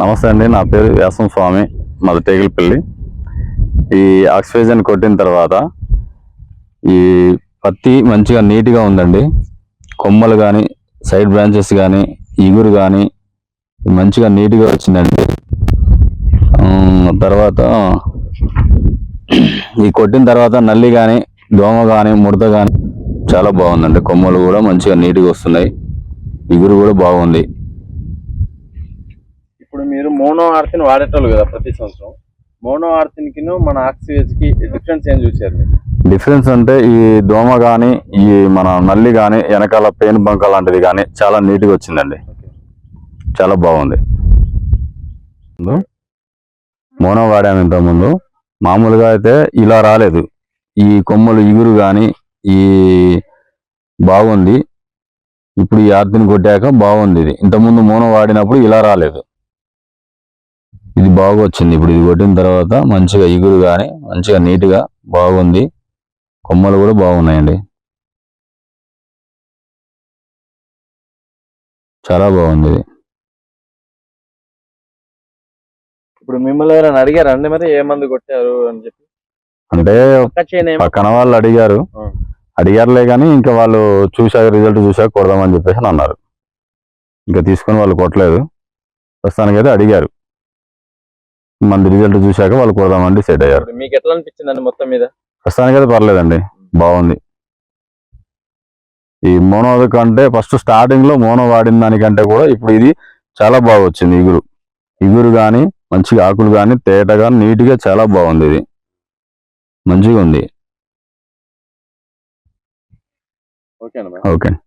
నమస్తే అండి నా పేరు వ్యాసం స్వామి మాది టేగిలపల్లి. ఈ ఆక్సిజన్ కొట్టిన తర్వాత ఈ పత్తి మంచిగా నీట్గా ఉందండి. కొమ్మలు కానీ సైడ్ బ్రాంచెస్ కానీ ఇగురు కానీ మంచిగా నీట్గా వచ్చిందండి. తర్వాత ఈ కొట్టిన తర్వాత నల్లి కానీ దోమ కానీ ముడత కానీ చాలా బాగుందండి. కొమ్మలు కూడా మంచిగా నీట్గా వస్తున్నాయి. ఇగురు కూడా బాగుంది. ఇప్పుడు మీరు మోనో ఆర్తిని వాడేటోళ్ళు కదా ప్రతి సంవత్సరం. మోనో ఆర్తిన్కి మన ఆక్సివేజ్కి డిఫరెన్స్ ఏం చూసారు మీరు? డిఫరెన్స్ అంటే ఈ దోమ కానీ ఈ మన నల్లి కానీ వెనకాల పెయిన్ బంక లాంటిది కానీ చాలా నీట్గా వచ్చిందండి. చాలా బాగుంది. మోనో వాడాము ఇంతకుముందు. మామూలుగా అయితే ఇలా రాలేదు. ఈ కొమ్మలు ఇగురు కానీ ఈ బాగుంది. ఇప్పుడు ఈ ఆర్తిని కొట్టాక బాగుంది ఇది. ఇంతకుముందు మోనో వాడినప్పుడు ఇలా రాలేదు. ఇది బాగా వచ్చింది ఇప్పుడు ఇది కొట్టిన తర్వాత మంచిగా ఇగురు కానీ మంచిగా నీట్గా బాగుంది. కొమ్మలు కూడా బాగున్నాయండి. చాలా బాగుంది ఇది. ఇప్పుడు మిమ్మల్ని ఎవరైనా అడిగారా అండి మరి? ఏ మందు కొట్టారు అని చెప్పి? అంటే పక్కన వాళ్ళు అడిగారు. అడిగారులే కానీ ఇంకా వాళ్ళు చూశాక రిజల్ట్ చూశాక కొడదామని చెప్పేసి అని అన్నారు. ఇంకా తీసుకొని వాళ్ళు కొట్టలేదు. ప్రస్తుతానికైతే అడిగారు. మంది రిజల్ట్ చూశాక వాళ్ళు కొడదామని డిసైడ్ అయ్యారు. మీకు ఎట్లా అనిపించిందండి మొత్తం మీద? ప్రస్తుతానికైతే పర్లేదండి బాగుంది. ఈ మోనో కంటే ఫస్ట్ స్టార్టింగ్లో మోనో వాడిన దానికంటే కూడా ఇప్పుడు ఇది చాలా బాగా వచ్చింది ఇగురు. ఇగురు కానీ మంచిగా ఆకులు కానీ తేటగా నీట్గా చాలా బాగుంది ఇది. మంచిగా ఉంది ఓకేనా ఓకే